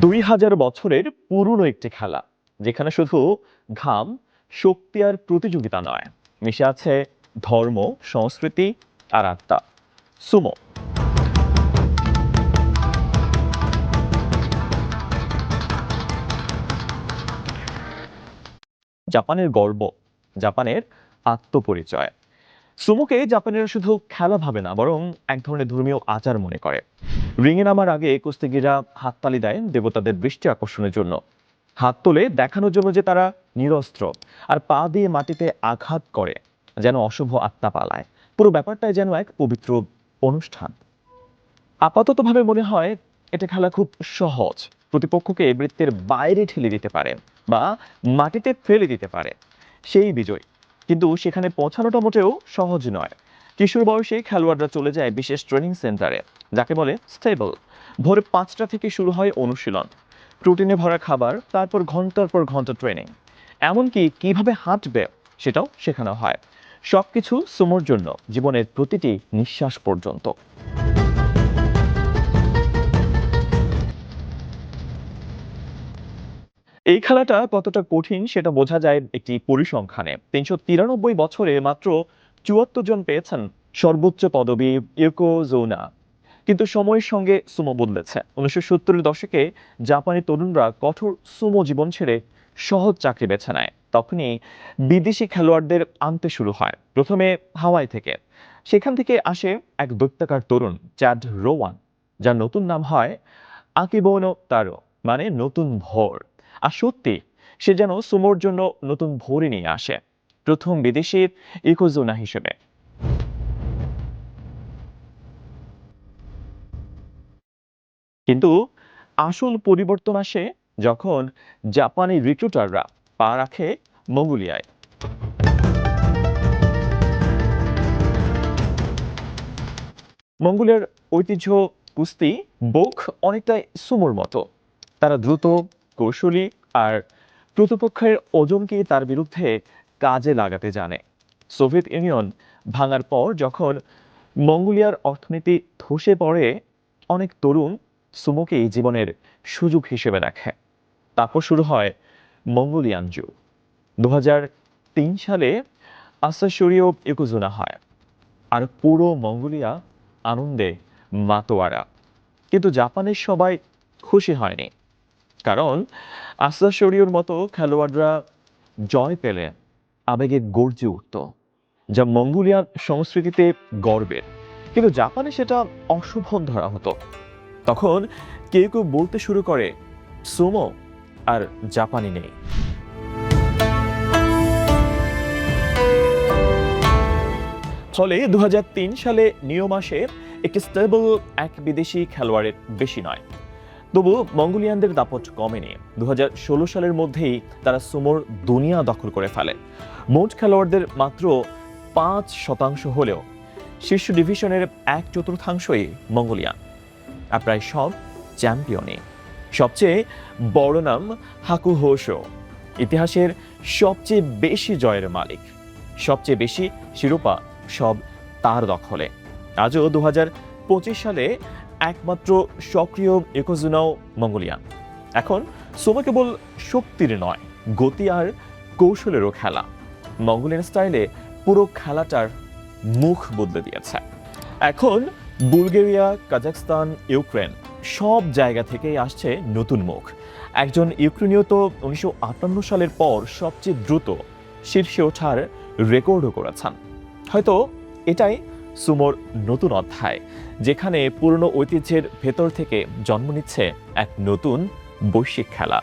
দুই হাজার বছরের পুরনো একটি খেলা, যেখানে শুধু ঘাম, শক্তি আর প্রতিযোগিতা নয়, মিশে আছে ধর্ম, সংস্কৃতি আর আত্মা। সুমো। জাপানের গর্ব, জাপানের আত্মপরিচয়। সুমোকে জাপানিরা শুধু খেলা ভাবে না, বরং এক ধরনের ধর্মীয় আচার মনে করে। রিঙে নামার আগে কুস্তিগিরা হাততালি দেয় দেবতাদের দৃষ্টি আকর্ষণের জন্য। হাত তোলে দেখানোর জন্য যে তারা নিরস্ত্র আর পা দিয়ে মাটিতে আঘাত করে, যেন অশুভ আত্মা পালায়। পুরো ব্যাপারটাই যেন এক পবিত্র অনুষ্ঠান। আপাততভাবে মনে হয় এটা খেলা খুব সহজ। প্রতিপক্ষকে বৃত্তের বাইরে ঠেলে দিতে পারে বা মাটিতে ফেলে দিতে পারে। সেই বিজয়। কিন্তু সেখানে পৌঁছানোটা মোটেও সহজ নয়। কিশোর বয়সে খেলোয়াড়রা চলে যায় বিশেষ ট্রেনিং সেন্টারে যাকে বলে স্টেবল ভোরে পাঁচটা থেকে শুরু হয় অনুশীলন। প্রোটিনে ভরা খাবার, তারপর ঘণ্টার পর ঘণ্টা ট্রেনিং এমনকি কীভাবে হাঁটবে সেটাও শেখানো হয়। সবকিছু সুমোর জন্য, জীবনের প্রতিটি নিঃশ্বাস পর্যন্ত। এই খেলাটা কতটা কঠিন সেটা বোঝা যায় একটি পরিসংখ্যানে। তিনশো তিরানব্বই বছরে মাত্র চুয়াত্তর জন পেয়েছেন সর্বোচ্চ পদবি ইউকোজোনা কিন্তু সময়ের সঙ্গে সুমো বদলেছে। উনিশশো সত্তরের দশকে জাপানি তরুণরা কঠোর সুমো জীবন ছেড়ে সহজ চাকরি বেছে নেয়। তখনই বিদেশি খেলোয়াড়দের আনতে শুরু হয়, প্রথমে হাওয়াই থেকে। সেখান থেকে আসে এক দৈত্যাকার তরুণ, চ্যাড রোওয়ান, যার নতুন নাম হয় আকিবোনো তারো মানে নতুন ভোর। আর সত্যি, সে যেন সুমোর জন্য নতুন ভোরে নিয়ে আসে। প্রথম বিদেশির ইকোজোনা হিসেবে। কিন্তু আসল পরিবর্তন আসে যখন জাপানি রিক্রুটাররা পা রাখে মঙ্গোলিয়ায়। মঙ্গোলিয়ার ঐতিহ্য, কুস্তি, বোক অনেকটাই সুমোর মতো। তারা দ্রুত, কৌশলী আর প্রতিপক্ষের ওজনকে তার বিরুদ্ধে কাজে লাগাতে জানে। সোভিয়েত ইউনিয়ন ভাঙার পর যখন মঙ্গোলিয়ার অর্থনীতি ধসে পড়ে, অনেক তরুণ সুমোকেই জীবনের সুযোগ হিসেবে দেখে। তারপর শুরু হয় মঙ্গোলিয়ান যুগ। দু সালে আসাশরীয় ইকুজোনা হয় আর পুরো মঙ্গোলিয়া আনন্দে মাতোয়ারা। কিন্তু জাপানের সবাই খুশি হয়নি। কারণ আসাশরীয়র মতো খেলোয়াড়রা জয় পেলে আবেগে গর্জে উঠত, যা মঙ্গোলিয়ান সংস্কৃতিতে গর্বের। কিন্তু জাপানে সেটা অশোভন ধরা হতো। তখন কেউ কেউ বলতে শুরু করে, সুমো আর জাপানি নেই। ফলে দু হাজার তিন সালে নিয়ম আসে একটি স্টেবল এক বিদেশি খেলোয়াড়ের বেশি নয়। তবু মঙ্গোলিয়ানদের দাপট কমেনি। দুহাজার ষোলো সালের মধ্যেই তারা সুমোর দুনিয়া দখল করে ফেলে। মোট খেলোয়াড়দের মাত্র পাঁচ শতাংশ হলেও শীর্ষ ডিভিশনের এক চতুর্থাংশই মঙ্গোলিয়ান। আর প্রায় সব চ্যাম্পিয়নই। সবচেয়ে বড় নাম হাকু হোশো ইতিহাসের সবচেয়ে বেশি জয়ের মালিক। সবচেয়ে বেশি শিরোপা সব তার দখলে। আজও দু সালে একমাত্র সক্রিয় একোজুনাও মঙ্গোলিয়ান। এখন সোমো কেবল শক্তির নয়, গতি আর কৌশলেরও খেলা। মঙ্গোলিয়ান স্টাইলে পুরো খেলাটার মুখ বদলে দিয়েছে। এখন বুলগেরিয়া কাজাকস্তান ইউক্রেন সব জায়গা থেকেই আসছে নতুন মুখ। একজন ইউক্রেনীয় তো উনিশশো আটান্ন সালের পর সবচেয়ে দ্রুত শীর্ষে ওঠার রেকর্ডও করেছেন। হয়তো এটাই সুমোর নতুন অধ্যায় যেখানে পুরনো ঐতিহ্যের ভেতর থেকে জন্ম নিচ্ছে এক নতুন বৈশ্বিক খেলা।